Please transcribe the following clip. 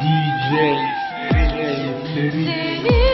DJ Seni